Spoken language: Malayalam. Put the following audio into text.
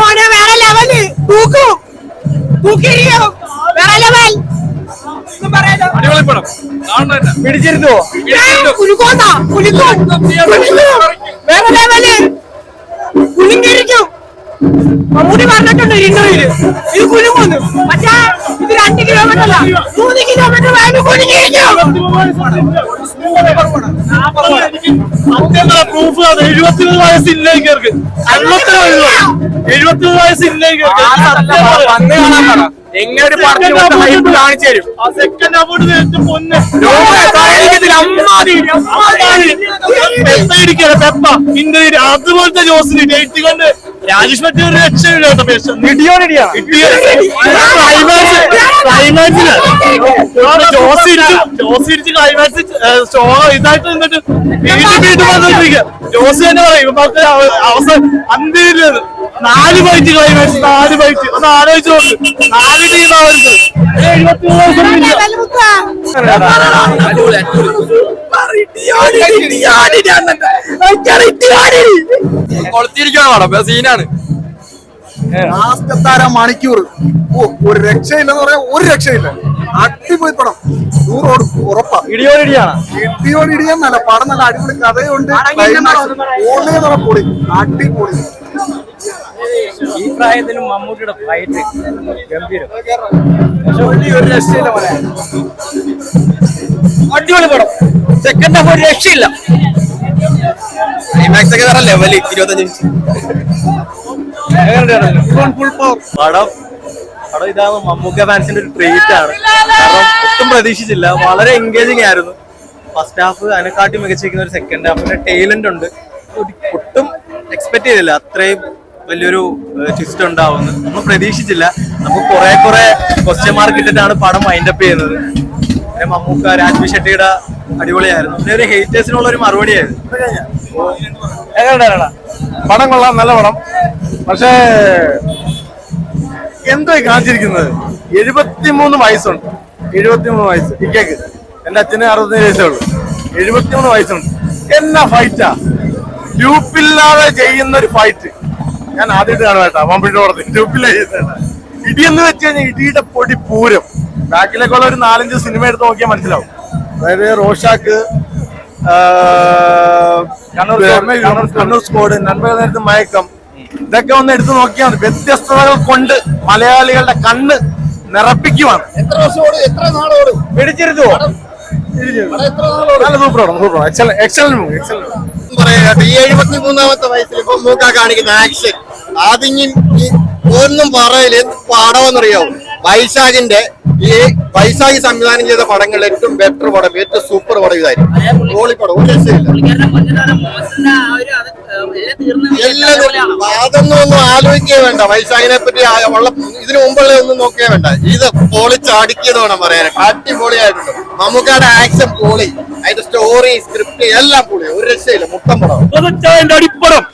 മോനെ വേറെ ലെവൽ തൂക്കും. തൂക്കിയോ വേറെ ലെവൽ പിടിച്ചിരുന്നു? കുലുക്കോണ്ട കുലുക്കും. വേറെ ലെവൽ കുലുങ്ങിയിരിക്കും മമ്മൂട്ടി പറഞ്ഞിട്ടുണ്ട് ഇന്റർവ്യൂൽ ഇത് കുലുങ്ങുന്നു പക്ഷേ രണ്ട് കിലോമീറ്റർ അല്ല. മൂന്ന് കിലോമീറ്റർ വാങ്ങി കുടുങ്ങിയിരിക്കും പ്രൂഫ് അത്. വയസ്സില്ലേക്ക് എങ്ങനെ ഒരു പടത്തിന് ഹൈപ്പ് കാണിച്ചു തരും? സെക്കൻഡ് പൊന്നെ. പെപ്പ അതുപോലത്തെ ജോസിന് ഡേറ്റ് കൊണ്ട് രാജേഷ് മറ്റേ ഒരു രക്ഷയില്ല കേട്ടോ പേശ നിടിയോടിയാ ജോസ് ഇരിച്ചു ജോസ് ഇരിച്ച് ക്ലൈമാക്സ് ഷോ ഇതായിട്ട് നിന്നിട്ട് വീണ്ടും വീണ്ടും വന്നോണ്ടിരിക്കുക ജോസ് തന്നെ പറയും അവ- അവസാനം അന്ത്യമില്ലത് നാല് ബൈറ്റ് ക്ലൈമാക്സ് നാല് ബൈറ്റ് ഒന്ന് ആലോചിച്ചു നോക്ക് നാല് ടീമാണ് എഴുപത്തി മൂന്ന് ലെവൽ മുത്താ. കൊളത്തിരിക്കുകയാണ് പടം സീനാണ്. ലാസ്റ്റത്താര മണിക്കൂർ. ഓ ഒരു രക്ഷയില്ലെന്ന് പറയാ ഒരു രക്ഷയില്ല. അടിപൊളി പടം. നൂറോട് ഉറപ്പാ. ഇടിയോടിയാണ് ഇടിയോട് ഇടിയെന്നല്ല പടം നല്ല അടിപൊളി കഥയുണ്ട്. പൊളി. അടിപൊളി. ഈ പ്രായത്തിലും മമ്മൂട്ടിയുടെ ഫൈറ്റ് ഗംഭീരം. ഒരു രക്ഷയില്ല മോനെ. അടിപൊളി പടം. സെക്കൻഡ് ഹാഫ് ഒരു രക്ഷയില്ല. ക്ലൈമാക്സ് ഒക്കെ വേറെ ലെവൽ ഇരുപത്തഞ്ച് ഫുൾ പവർ പടം പടം ഇതാണ് മമ്മൂക്ക ഫാൻസിന്റെ ഒരു ട്രീറ്റ് ആണ്. കാരണം ഒട്ടും പ്രതീക്ഷിച്ചില്ല. വളരെ എൻഗേജിങ് ആയിരുന്നു. ഫസ്റ്റ് ഹാഫ് അതിനെക്കാട്ടി മികച്ചിരിക്കുന്ന ഒരു സെക്കൻഡ് ഹാഫിന്റെ ടേലന്റ് ഉണ്ട്. ഒട്ടും എക്സ്പെക്ട് ചെയ്തില്ല. അത്രയും വലിയൊരു ട്വിസ്റ്റ് ഉണ്ടാവുന്നു ഒന്നും പ്രതീക്ഷിച്ചില്ല. നമുക്ക് കുറെ കുറെ ക്വസ്റ്റ്യൻ മാർക്ക് ഇട്ടിട്ടാണ് പടം വൈൻഡപ്പ് ചെയ്യുന്നത്. പിന്നെ മമ്മൂക്ക രാജ്മി ഷെട്ടിയുടെ അടിപൊളിയായിരുന്നു. പിന്നെ ഒരു ഹേറ്റേഴ്സിനുള്ള ഒരു മറുപടി ആയിരുന്നു പടം കൊള്ളാം നല്ല പടം. പക്ഷേ എന്തോ കാണിച്ചിരിക്കുന്നത്? എഴുപത്തിമൂന്ന് വയസ്സുണ്ട്. എഴുപത്തിമൂന്ന് വയസ്സ്. ഇക്കേക്ക് എന്റെ അച്ഛന് അറുപത്തഞ്ച് വയസ്സേ ഉള്ളൂ. എഴുപത്തിമൂന്ന് വയസ്സുണ്ട്. എന്നാ ഫൈറ്റാ ഗ്രൂപ്പില്ലാതെ ചെയ്യുന്ന ഒരു ഫൈറ്റ് ഞാൻ ആദ്യമായിട്ട് കാണുക കേട്ടോ. മമ്പിയുടെ പടത്തിൽ ഗ്രൂപ്പിലെ ഇടിയെന്ന് വെച്ച് കഴിഞ്ഞാൽ ഇടിയുടെ പൊടി പൂരം. ബാക്കിലേക്കുള്ള ഒരു നാലഞ്ച് സിനിമ എടുത്ത് നോക്കിയാൽ മനസ്സിലാവും. അതായത് റോഷാക്ക് കണ്ണൂർ സ്കോഡ് നന്മ നേരത്തെ മയക്കം. ഇതൊക്കെ ഒന്ന് എടുത്തു നോക്കിയാൽ മതി. വ്യത്യസ്തതകൾ കൊണ്ട് മലയാളികളുടെ കണ്ണ് നിറപ്പിക്കുവാണ്. എത്ര എത്ര നാളോട് പിടിച്ചിരുത്തുവോ? നല്ല super super excellent excellent excellent പറയാ ഈ എഴുപത്തി മൂന്നാമത്തെ വയസ്സിൽ മമ്മൂക്ക കാണിക്കുന്ന ആക്ഷൻ. ആദ്യം ഈ ഒന്നും പറയില്ല എന്ത് പടമെന്നറിയാവും വൈശാഖിന്റെ ഈ വൈശാഖി സംവിധാനം ചെയ്ത പടങ്ങളിൽ ഏറ്റവും ബെറ്റർ പടം ഏറ്റവും സൂപ്പർ പടം ഇതായിരുന്നു. ഒരു രക്ഷയില്ല എല്ലാം അതൊന്നും ഒന്നും ആലോചിക്കേ വേണ്ട. വൈശാഖിനെ പറ്റി ഉള്ള ഇതിനു മുമ്പുള്ള ഒന്നും നോക്കിയേ വേണ്ട. ഇത് പൊളിച്ചടുക്കിയത് വേണം പറയാനായിട്ട് അടിപൊളിയായിട്ടുണ്ട്. മമ്മൂക്കയുടെ ആക്ഷൻ പൊളി. അതിന്റെ സ്റ്റോറി സ്ക്രിപ്റ്റ് എല്ലാം പൊളി. ഒരു രക്ഷയില്ല മുട്ടം പടം. അടിപ്പടം